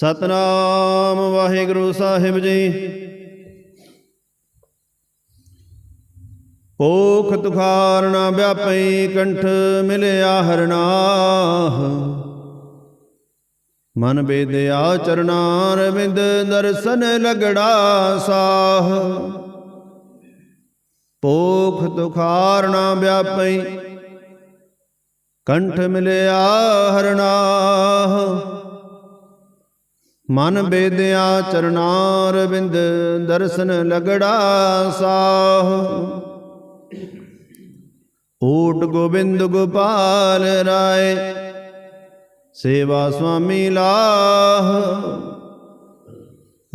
ਸਤਨਾਮ ਵਾਹਿਗੁਰੂ ਸਾਹਿਬ ਜੀ। ਪੋਖ ਤੁਖਾਰ ਨਾ ਵਿਆਪਈ ਕੰਠ ਮਿਲਿਆ ਹਰਨਾਹ। ਮਨ ਬੇਦਿਆ ਚਰਨਾਰ ਵਿੰਦ ਦਰਸ਼ਨ ਲਗੜਾ ਸਾਹ। ਪੋਖ ਤੁਖਾਰ ਨਾ ਵਿਆਪਈ ਕੰਠ ਮਿਲਿਆ ਹਰਨਾਹ। ਮਨ ਬੇਦਿਆ ਚਰਨਾਰ ਬਿੰਦ ਦਰਸ਼ਨ ਲਗੜਾ ਸਾਹ। ਊਟ ਗੋਬਿੰਦ ਗੋਪਾਲ ਰਾਏ ਸੇਵਾ ਸੁਆਮੀ ਲਾਹ।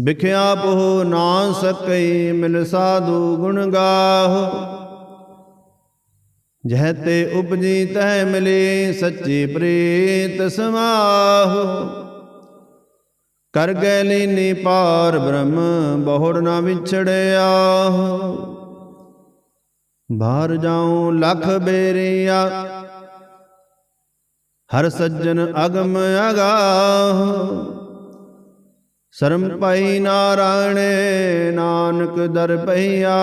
ਵਿਖਿਆ ਪੋ ਨਾ ਸਕਈ ਮਿਲ ਸਾਧੂ ਗੁਣ ਗਾਹ। ਜਹ ਤੇ ਉਪਜੀ ਤੈ ਮਿਲੇ ਸੱਚੀ ਪ੍ਰੀਤ ਸਮਾਹ। ਕਰ ਗੈ ਲੀਨੀ ਪਾਰ ਬ੍ਰਹਮ, ਬਹੁੜ ਨਾ ਵਿਛੜਿਆ। ਬਾਹਰ ਜਾਉ ਲਖ ਬੇਰੀਆ, ਹਰ ਸੱਜਣ ਅਗਮ ਅਗਾਹ ਸ਼ਰਮ ਪਾਈ ਨਾਰਾਇਣੇ, ਨਾਨਕ ਦਰ ਪਈਆ।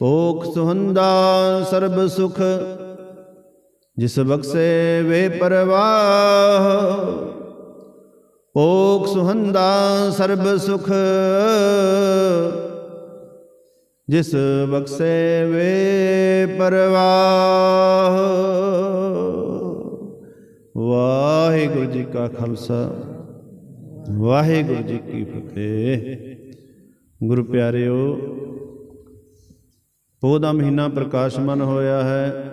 ਪੋਖ ਸੁਹੰਦਾ ਸਰਬ ਸੁਖ, ਜਿਸ ਬਖਸ਼ੇ ਵੇ ਪਰਵਾਹ। ਪੋਖ ਸੁਹੰਦਾ ਸਰਬ ਸੁਖ। ਜਿਸ ਬਖਸ਼ੇ ਵੇ ਪਰਵਾਹ। ਵਾਹਿਗੁਰੂ ਜੀ ਕਾ ਖਾਲਸਾ, ਵਾਹਿਗੁਰੂ ਜੀ ਕੀ ਫਤਿਹ। ਗੁਰੂ ਪਿਆਰਿਓ, ਪੋਹ ਦਾ ਮਹੀਨਾ ਪ੍ਰਕਾਸ਼ਮਨ ਹੋਇਆ ਹੈ।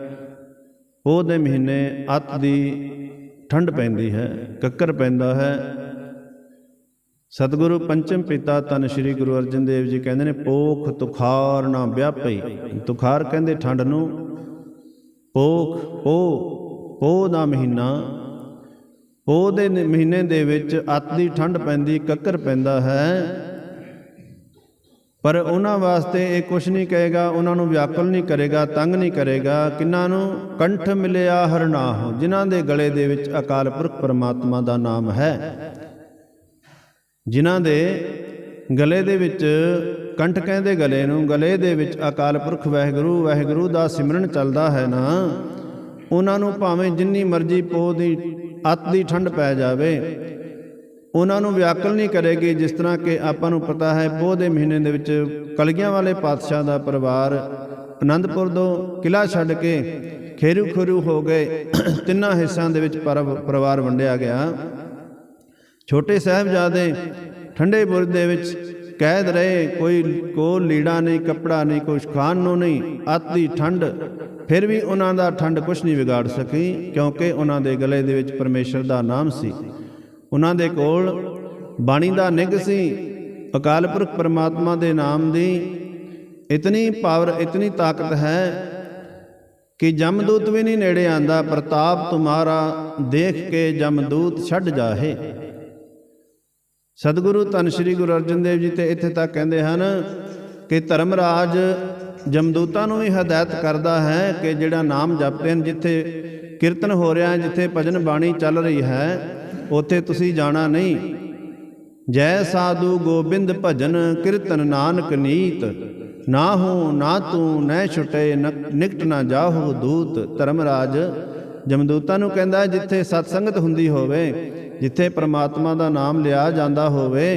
ਪੋਹ ਦੇ ਮਹੀਨੇ ਅੱਤ ਦੀ ਠੰਡ ਪੈਂਦੀ ਹੈ, ਕੱਕਰ ਪੈਂਦਾ ਹੈ। ਸਤਿਗੁਰੂ ਪੰਚਮ ਪਿਤਾ ਤਨ ਸ੍ਰੀ ਗੁਰੂ ਅਰਜਨ ਦੇਵ ਜੀ ਕਹਿੰਦੇ ਨੇ, ਪੋਖ ਤੁਖਾਰ ਨਾ ਵਿਆਪਈ। ਤੁਖਾਰ ਕਹਿੰਦੇ ਠੰਡ ਨੂੰ, ਪੋਖ, ਪੋ ਪੋ ਦਾ ਮਹੀਨਾ। ਪੋ ਦੇ ਮਹੀਨੇ ਦੇ ਵਿੱਚ ਅੱਤ ਦੀ ਠੰਡ ਪੈਂਦੀ, ਕੱਕਰ ਪੈਂਦਾ ਹੈ। ਪਰ ਉਹਨਾਂ ਵਾਸਤੇ ਇਹ ਕੁਛ ਨਹੀਂ ਕਹੇਗਾ, ਉਹਨਾਂ ਨੂੰ ਵਿਆਕੁਲ ਨਹੀਂ ਕਰੇਗਾ, ਤੰਗ ਨਹੀਂ ਕਰੇਗਾ। ਕਿੰਨਾਂ ਨੂੰ? ਕੰਠ ਮਿਲਿਆ ਹਰਨਾਹ ਜਿਨ੍ਹਾਂ ਦੇ ਗਲੇ ਦੇ ਵਿੱਚ ਅਕਾਲ ਪੁਰਖ ਪਰਮਾਤਮਾ ਦਾ ਨਾਮ ਹੈ। ਜਿਨ੍ਹਾਂ ਦੇ ਗਲੇ ਦੇ ਵਿੱਚ ਕੰਠ ਕਹਿੰਦੇ ਗਲੇ ਨੂੰ, ਗਲੇ ਦੇ ਵਿੱਚ ਅਕਾਲ ਪੁਰਖ ਵਾਹਿਗੁਰੂ ਵਾਹਿਗੁਰੂ ਦਾ ਸਿਮਰਨ ਚੱਲਦਾ ਹੈ ਨਾ, ਉਹਨਾਂ ਨੂੰ ਭਾਵੇਂ ਜਿੰਨੀ ਮਰਜ਼ੀ ਪੋਹ ਦੀ, ਅੱਤ ਦੀ ਠੰਡ ਪੈ ਜਾਵੇ, ਉਹਨਾਂ ਨੂੰ ਵਿਆਕਲ ਨਹੀਂ ਕਰੇਗੀ ਜਿਸ ਤਰ੍ਹਾਂ ਕਿ ਆਪਾਂ ਨੂੰ ਪਤਾ ਹੈ ਪੋਹ ਦੇ ਮਹੀਨੇ ਦੇ ਵਿੱਚ ਕਲਗੀਆਂ ਵਾਲੇ ਪਾਤਸ਼ਾਹ ਦਾ ਪਰਿਵਾਰ ਆਨੰਦਪੁਰ ਤੋਂ ਕਿਲਾ ਛੱਡ ਕੇ ਖੇਰੂ ਖਰੂ ਹੋ ਗਏ, ਤਿੰਨਾਂ ਹਿੱਸਿਆਂ ਦੇ ਵਿੱਚ ਪਰਿਵਾਰ ਵੰਡਿਆ ਗਿਆ। ਛੋਟੇ ਸਾਹਿਬਜ਼ਾਦੇ ਠੰਡੇ ਬੁਰਜ ਦੇ ਵਿੱਚ ਕੈਦ ਰਹੇ, ਕੋਈ ਕੋ ਲੀੜਾ ਨਹੀਂ, ਕੱਪੜਾ ਨਹੀਂ ਕੁਛ ਖਾਣ ਨੂੰ ਨਹੀਂ, ਆਤੀ ਠੰਡ। ਫਿਰ ਵੀ ਉਹਨਾਂ ਦਾ ਠੰਡ ਕੁਛ ਨਹੀਂ ਵਿਗਾੜ ਸਕੀ, ਕਿਉਂਕਿ ਉਹਨਾਂ ਦੇ ਗਲੇ ਦੇ ਵਿੱਚ ਪਰਮੇਸ਼ਰ ਦਾ ਨਾਮ ਸੀ। ਉਹਨਾਂ ਦੇ ਕੋਲ ਬਾਣੀ ਦਾ ਨਿੱਘ ਸੀ, ਅਕਾਲ ਪੁਰਖ ਪਰਮਾਤਮਾ ਦੇ ਨਾਮ ਦੀ। ਇਤਨੀ ਪਾਵਰ, ਇਤਨੀ ਤਾਕਤ ਹੈ ਕਿ ਜਮਦੂਤ ਵੀ ਨਹੀਂ ਨੇੜੇ ਆਂਦਾ, ਪ੍ਰਤਾਪ ਤੁਮਾਰਾ ਦੇਖ ਕੇ ਜਮਦੂਤ ਛੱਡ ਜਾਹੇ। ਸਤਿਗੁਰੂ ਧੰਨ ਸ਼੍ਰੀ ਗੁਰੂ ਅਰਜਨ ਦੇਵ ਜੀ ਤੇ ਇੱਥੇ ਤੱਕ ਕਹਿੰਦੇ ਹਨ ਕਿ ਧਰਮ ਰਾਜ ਜਮਦੂਤਾਂ ਨੂੰ ਵੀ ਹਦਾਇਤ ਕਰਦਾ ਹੈ ਕਿ ਜਿਹੜਾ ਨਾਮ ਜਪਦੇ ਹਨ ਜਿੱਥੇ ਕੀਰਤਨ ਹੋ ਰਿਹਾ ਹੈ ਜਿੱਥੇ ਭਜਨ ਬਾਣੀ ਚੱਲ ਰਹੀ ਹੈ ਉੱਥੇ ਤੁਸੀਂ ਜਾਣਾ ਨਹੀਂ। ਜੈ ਸਾਧੂ ਗੋਬਿੰਦ ਭਜਨ ਕੀਰਤਨ ਨਾਨਕ ਨੀਤ ਨਾ ਹੋ ਨਾ ਤੂੰ ਨੈ ਛੁਟੇ ਨਿਕਟ ਨਾ ਜਾਹੋ ਦੂਤ। ਧਰਮ ਰਾਜ ਜਮਦੂਤਾਂ ਨੂੰ ਕਹਿੰਦਾ ਹੈ, ਜਿੱਥੇ ਸਤਸੰਗਤ ਹੁੰਦੀ ਹੋਵੇ ਜਿੱਥੇ ਪ੍ਰਮਾਤਮਾ ਦਾ ਨਾਮ ਲਿਆ ਜਾਂਦਾ ਹੋਵੇ,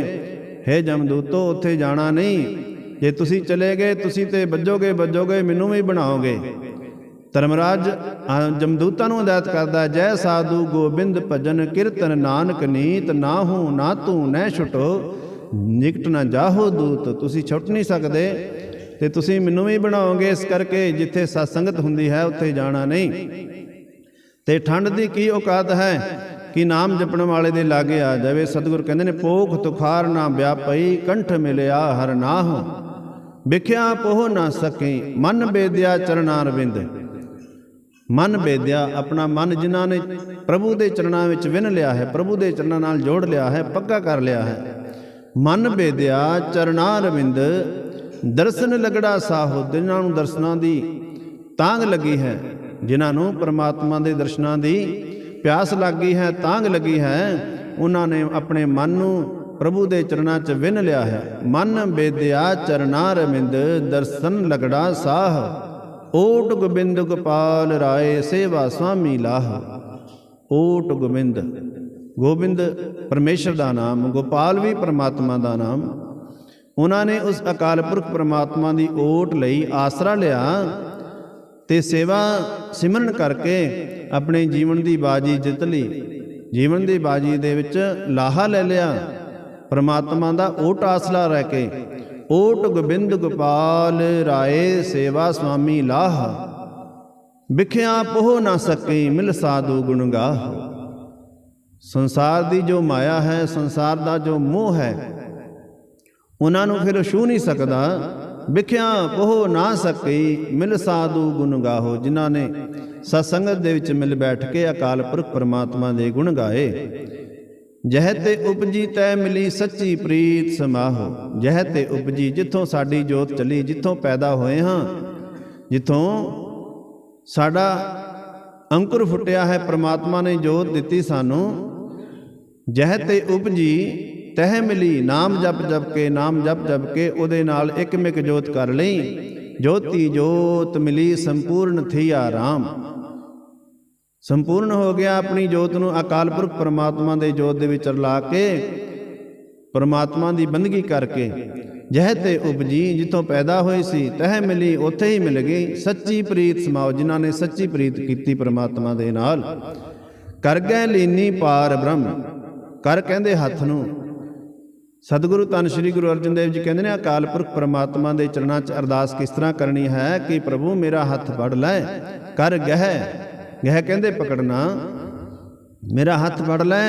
ਹੈ ਜਮਦੂਤੋ, ਉੱਥੇ ਜਾਣਾ ਨਹੀਂ। ਜੇ ਤੁਸੀਂ ਚਲੇ ਗਏ, ਤੁਸੀਂ ਤੇ ਵੱਜੋਗੇ ਵੱਜੋਗੇ, ਮੈਨੂੰ ਵੀ ਬਣਾਓਗੇ। ਧਰਮਰਾਜ ਜਮਦੂਤਾਂ ਨੂੰ ਹਦਾਇਤ ਕਰਦਾ, ਜੈ ਸਾਧੂ ਗੋਬਿੰਦ ਭਜਨ ਕੀਰਤਨ ਨਾਨਕ ਨੀਤ, ਨਾ ਹੋ, ਨਾ ਤੂੰ ਨੈ ਛੁਟੋ, ਨਿਕਟ ਨਾ ਜਾਹੋ ਦੂਤ, ਤੁਸੀਂ ਛੁੱਟ ਨਹੀਂ ਸਕਦੇ। ਤੇ ਤੁਸੀਂ ਮੈਨੂੰ ਵੀ ਬਣਾਓਗੇ, ਇਸ ਕਰਕੇ ਜਿੱਥੇ ਸਤਸੰਗਤ ਹੁੰਦੀ ਹੈ, ਉੱਥੇ ਜਾਣਾ ਨਹੀਂ। ਤੇ ਠੰਡ ਦੀ ਕੀ ਔਕਾਤ ਹੈ? ਕਿ ਨਾਮ ਜਪਣ ਵਾਲੇ ਦੇ ਲਾਗੇ ਆ ਜਾਵੇ। ਸਤਿਗੁਰ ਕਹਿੰਦੇ ਨੇ ਪੋਖ ਤੁਖਾਰ ਨਾ ਵਿਆਪਈ, ਕੰਠ ਮਿਲਿਆ ਹਰ ਨਾਹ। ਵਿਖਿਆ ਪੋਹ ਨਾ ਸਕੇ, ਮਨ ਬੇਦਿਆ ਚਰਨਾਂ ਰਵਿੰਦ। ਮਨ ਬੇਦਿਆ, ਆਪਣਾ ਮਨ ਜਿਨ੍ਹਾਂ ਨੇ ਪ੍ਰਭੂ ਦੇ ਚਰਨਾਂ ਵਿੱਚ ਵਿਨ ਲਿਆ ਹੈ, ਪ੍ਰਭੂ ਦੇ ਚਰਨਾਂ ਨਾਲ ਜੋੜ ਲਿਆ ਹੈ, ਪੱਕਾ ਕਰ ਲਿਆ ਹੈ। ਮਨ ਬੇਦਿਆ ਚਰਨਾਂ ਰਵਿੰਦ, ਦਰਸ਼ਨ ਲਗੜਾ ਸਾਹੋ, ਜਿਨ੍ਹਾਂ ਨੂੰ ਦਰਸ਼ਨਾਂ ਦੀ ਤਾਂਗ ਲੱਗੀ ਹੈ, ਜਿਨ੍ਹਾਂ ਨੂੰ ਪ੍ਰਮਾਤਮਾ ਦੇ ਦਰਸ਼ਨਾਂ ਦੀ ਪਿਆਸ ਲੱਗੀ ਹੈ, ਤਾਂਗ ਲੱਗੀ ਹੈ, ਉਹਨਾਂ ਨੇ ਆਪਣੇ ਮਨ ਨੂੰ ਪ੍ਰਭੂ ਦੇ ਚਰਨਾਂ 'ਚ ਵਿੰਨ ਲਿਆ ਹੈ। ਮਨ ਬੇਦਿਆ ਚਰਨਾ ਰਮਿੰਦ ਦਰਸ਼ਨ ਲਗੜਾ ਸਾਹ। ਓਟ ਗੋਬਿੰਦ ਗੋਪਾਲ ਰਾਏ, ਸੇਵਾ ਸੁਆਮੀ ਲਾਹ। ਓਟ ਗੋਬਿੰਦ ਗੋਬਿੰਦ ਪਰਮੇਸ਼ਰ ਦਾ ਨਾਮ, ਗੋਪਾਲ ਵੀ ਪਰਮਾਤਮਾ ਦਾ ਨਾਮ। ਉਹਨਾਂ ਨੇ ਉਸ ਅਕਾਲ ਪੁਰਖ ਪਰਮਾਤਮਾ ਦੀ ਓਟ ਲਈ ਆਸਰਾ ਲਿਆ। ਤੇ ਸੇਵਾ ਸਿਮਰਨ ਕਰਕੇ ਆਪਣੇ ਜੀਵਨ ਦੀ ਬਾਜੀ ਜਿੱਤ ਲਈ। ਜੀਵਨ ਦੀ ਬਾਜੀ ਦੇ ਵਿੱਚ ਲਾਹਾ ਲੈ ਲਿਆ। ਪਰਮਾਤਮਾ ਦਾ ਓਟ ਆਸਲਾ ਰਹਿ ਕੇ। ਓਟ ਗੋਬਿੰਦ ਗੋਪਾਲ ਰਾਏ ਸੇਵਾ ਸੁਆਮੀ ਲਾਹ। ਵਿਖਿਆ ਪੋਹ ਨਾ ਸਕੇ ਮਿਲ ਸਾਧੂ ਗੁਣ ਗਾਹ। ਸੰਸਾਰ ਦੀ ਜੋ ਮਾਇਆ ਹੈ, ਸੰਸਾਰ ਦਾ ਜੋ ਮੋਹ ਹੈ, ਉਹਨਾਂ ਨੂੰ ਫਿਰ ਛੂ ਨਹੀਂ ਸਕਦਾ। ਵਿਖਿਆ ਪੋਹ ਨਾ ਸਕੇ ਮਿਲ ਸਾਧੂ ਗੁਣ ਗਾਹੋ, ਜਿਨ੍ਹਾਂ ਨੇ ਸਤਸੰਗਤ ਦੇ ਵਿੱਚ ਮਿਲ ਬੈਠ ਕੇ ਅਕਾਲ ਪੁਰਖ ਪਰਮਾਤਮਾ ਦੇ ਗੁਣ ਗਾਏ। ਜਹ ਤੇ ਉਪਜੀ ਤੈ ਮਿਲੀ ਸੱਚੀ ਪ੍ਰੀਤ ਸਮਾਹੋ। ਜਹ ਤੇ ਉਪਜੀ ਜਿੱਥੋਂ ਸਾਡੀ ਜੋਤ ਚਲੀ, ਜਿੱਥੋਂ ਪੈਦਾ ਹੋਏ ਹਾਂ, ਜਿੱਥੋਂ ਸਾਡਾ ਅੰਕੁਰ ਫੁੱਟਿਆ ਹੈ, ਪ੍ਰਮਾਤਮਾ ਨੇ ਜੋਤ ਦਿੱਤੀ ਸਾਨੂੰ। ਜਹ ਤੇ ਉਪਜੀ ਤਹਿ ਮਿਲੀ, ਨਾਮ ਜਪ ਜਪ ਕੇ, ਨਾਮ ਜਪ ਜਪ ਕੇ ਉਹਦੇ ਨਾਲ ਇੱਕ ਮਿਕ ਜੋਤ ਕਰ ਲਈ। ਜੋਤੀ ਜੋਤ ਮਿਲੀ, ਸੰਪੂਰਨ ਥੀ ਆਰਾਮ ਸੰਪੂਰਨ ਹੋ ਗਿਆ ਆਪਣੀ ਜੋਤ ਨੂੰ ਅਕਾਲ ਪੁਰਖ ਪਰਮਾਤਮਾ ਦੇ ਜੋਤ ਦੇ ਵਿੱਚ ਰਲਾ ਕੇ, ਪਰਮਾਤਮਾ ਦੀ ਬੰਦਗੀ ਕਰਕੇ। ਜਹ ਤੇ ਉਪਜੀ, ਜਿੱਥੋਂ ਪੈਦਾ ਹੋਈ ਸੀ, ਤਹਿ ਮਿਲੀ, ਉੱਥੇ ਹੀ ਮਿਲ ਗਈ। ਸੱਚੀ ਪ੍ਰੀਤ ਸਮਾਓ, ਜਿਨ੍ਹਾਂ ਨੇ ਸੱਚੀ ਪ੍ਰੀਤ ਕੀਤੀ ਪਰਮਾਤਮਾ ਦੇ ਨਾਲ। ਕਰ ਗਏ ਲੀਨੀ ਪਾਰ ਬ੍ਰਹਮ। ਕਰ ਕਹਿੰਦੇ ਹੱਥ ਨੂੰ ਸਤਿਗੁਰੂ ਧੰਨ ਸ਼੍ਰੀ ਗੁਰੂ ਅਰਜਨ ਦੇਵ ਜੀ ਕਹਿੰਦੇ ਨੇ, ਅਕਾਲ ਪੁਰਖ ਪਰਮਾਤਮਾ ਦੇ ਚਰਨਾਂ 'ਚ ਅਰਦਾਸ ਕਿਸ ਤਰ੍ਹਾਂ ਕਰਨੀ ਹੈ ਕਿ ਪ੍ਰਭੂ ਮੇਰਾ ਹੱਥ ਫੜ ਲੈ, ਕਰ ਗਹਿ। ਗਹਿ ਕਹਿੰਦੇ ਪਕੜਨਾ, ਮੇਰਾ ਹੱਥ ਫੜ ਲੈ।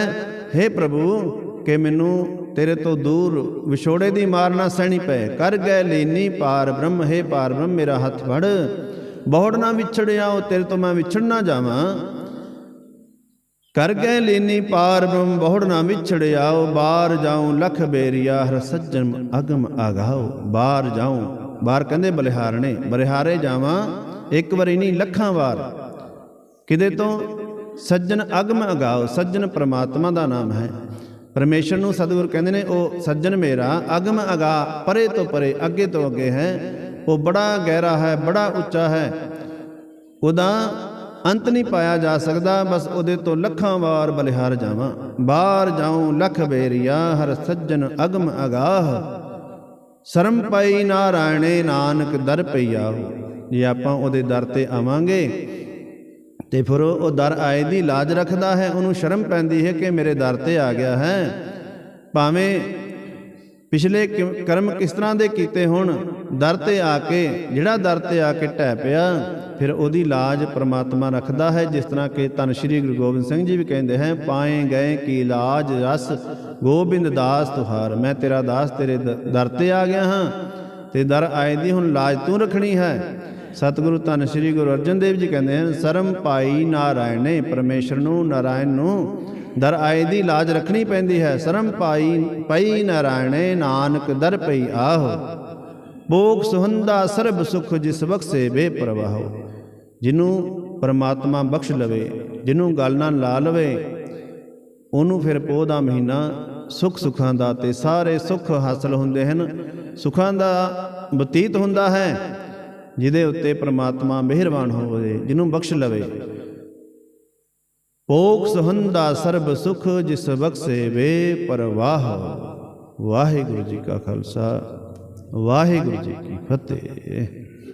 हे ਪ੍ਰਭੂ, ਕਿ ਮੈਨੂੰ ਤੇਰੇ ਤੋਂ ਦੂਰ ਵਿਛੋੜੇ ਦੀ ਮਾਰ ਨਾ ਸਹਿਣੀ ਪਏ। ਕਰ ਗਏ ਲੀਨੀ ਪਾਰ ਬ੍ਰਹਮ, ਹੈ ਪਾਰ ਬ੍ਰਹਮ, ਮੇਰਾ ਹੱਥ ਫੜ ਬਹੁੜ ਨਾ ਵਿਛੜਿਆ, ਉਹ ਤੇਰੇ ਤੋਂ ਮੈਂ ਵਿਛੜ ਨਾ ਜਾਵਾਂ। ਕਰ ਗਏ ਲੀਨੀ ਪਾਰ ਬ੍ਰਹਮ ਬਹੁੜ ਨਾ ਵਿਛੜਿਆ ਬਾਹਰ ਜਾਉ ਲਖ ਬੇਰੀਆ, ਹਰ ਸੱਜਣ ਅਗਮ ਆਗਾਓ ਬਾਹਰ ਜਾਉ ਬਾਹਰ ਕਹਿੰਦੇ ਬਲਿਹਾਰਣੇ, ਬਲਿਹਾਰੇ ਜਾਵਾਂ, ਇੱਕ ਵਾਰੀ ਨਹੀਂ, ਲੱਖਾਂ ਵਾਰ। ਕਿਦੇ ਤੋਂ? ਸੱਜਣ ਅਗਮ ਅਗਾਓ, ਸੱਜਣ ਪ੍ਰਮਾਤਮਾ ਦਾ ਨਾਮ ਹੈ। ਪਰਮੇਸ਼ਰ ਨੂੰ ਸਤਿਗੁਰ ਕਹਿੰਦੇ ਨੇ, ਉਹ ਸੱਜਣ ਮੇਰਾ, ਅਗਮ ਅਗਾ, ਪਰੇ ਤੋਂ ਪਰੇ, ਅੱਗੇ ਤੋਂ ਅੱਗੇ ਹੈ। ਉਹ ਬੜਾ ਗਹਿਰਾ ਹੈ, ਬੜਾ ਉੱਚਾ ਹੈ। ਉਹਦਾ ਅੰਤ ਨਹੀਂ ਪਾਇਆ ਜਾ ਸਕਦਾ, ਬਸ ਉਹਦੇ ਤੋਂ ਲੱਖਾਂ ਵਾਰ ਬਲਿਹਾਰ ਜਾਵਾਂ। ਬਾਹਰ ਜਾਉ, ਲਖ ਬੇਰੀਆ, ਹਰ ਸੱਜਣ ਅਗਮ ਅਗਾਹ। ਸ਼ਰਮ ਪਈ ਨਾਰਾਇਣੇ, ਨਾਨਕ ਦਰ ਪਈਆ ਜੇ ਆਪਾਂ ਉਹਦੇ ਦਰ ਤੇ ਆਵਾਂਗੇ, ਤੇ ਫਿਰ ਉਹ ਦਰ ਆਏ ਦੀ ਲਾਜ ਰੱਖਦਾ ਹੈ। ਉਹਨੂੰ ਸ਼ਰਮ ਪੈਂਦੀ ਹੈ ਕਿ ਮੇਰੇ ਦਰ ਤੇ ਆ ਗਿਆ ਹੈ। ਭਾਵੇਂ ਪਿਛਲੇ ਕਿ- ਕਰਮ ਕਿਸ ਤਰ੍ਹਾਂ ਦੇ ਕੀਤੇ ਹੋਣ? ਦਰ ਤੇ ਆ ਕੇ, ਜਿਹੜਾ ਦਰ ਤੇ ਆ ਕੇ ਟਹਿ ਪਿਆ, ਫਿਰ ਉਹਦੀ ਲਾਜ ਪ੍ਰਮਾਤਮਾ ਰੱਖਦਾ ਹੈ, ਜਿਸ ਤਰ੍ਹਾਂ ਕਿ ਧੰਨ ਸ਼੍ਰੀ ਗੁਰੂ ਗੋਬਿੰਦ ਸਿੰਘ ਜੀ ਵੀ ਕਹਿੰਦੇ ਹੈ, ਪਾਏ ਗਏ ਕੀ ਲਾਜ ਰਸ, ਗੋਬਿੰਦ ਦਾਸ ਤੁਹਾਰ, ਮੈਂ ਤੇਰਾ ਦਾਸ ਤੇਰੇ ਦਰ ਤੇ ਆ ਗਿਆ ਹਾਂ, ਤੇ ਦਰ ਆਏ ਦੀ ਹੁਣ ਲਾਜ ਤੂੰ ਰੱਖਣੀ ਹੈ। ਸਤਿਗੁਰੂ ਧੰਨ ਸ਼੍ਰੀ ਗੁਰੂ ਅਰਜਨ ਦੇਵ ਜੀ ਕਹਿੰਦੇ ਹਨ, ਸਰਮ ਪਾਈ ਨਾਰਾਇਣ ਨੇ ਪਰਮੇਸ਼ਰ ਨੂੰ, ਨਾਰਾਇਣ ਨੂੰ ਦਰ ਆਏ ਦੀ ਲਾਜ ਰੱਖਣੀ ਪੈਂਦੀ ਹੈ। ਸਰਮ ਪਾਈ, ਪਈ ਨਾਰਾਇਣੇ ਨਾਨਕ, ਦਰ ਪਈ ਆਹੋ। ਭੋਗ ਸੁਹੰਦਾ ਸਰਬ ਸੁਖ ਜਿਸ ਬਖਸੇ ਬੇਪਰਵਾਹੋ। ਜਿਹਨੂੰ ਪਰਮਾਤਮਾ ਬਖਸ਼ ਲਵੇ ਜਿਹਨੂੰ ਗੱਲ ਨਾਲ ਲਾ ਲਵੇ, ਉਹਨੂੰ ਫਿਰ ਪੋਹ ਦਾ ਮਹੀਨਾ ਸੁਖ ਸੁਖਾਂ ਦਾ ਤੇ ਸਾਰੇ ਸੁਖ ਹਾਸਲ ਹੁੰਦੇ ਹਨ। ਸੁਖਾਂ ਦਾ ਬਤੀਤ ਹੁੰਦਾ ਹੈ, ਜਿਹਦੇ ਉੱਤੇ ਪ੍ਰਮਾਤਮਾ ਮਿਹਰਬਾਨ ਹੋਵੇ, ਜਿਹਨੂੰ ਬਖਸ਼ ਲਵੇ। ਭੋਗ ਸੁਹੰਦਾ ਸਰਬ ਸੁਖ ਜਿਸ ਬਖਸੇ ਵੇ ਪਰਵਾਹ। ਵਾਹਿਗੁਰੂ ਜੀ ਕਾ ਖਾਲਸਾ, ਵਾਹਿਗੁਰੂ ਜੀ ਕੀ ਫਤਿਹ।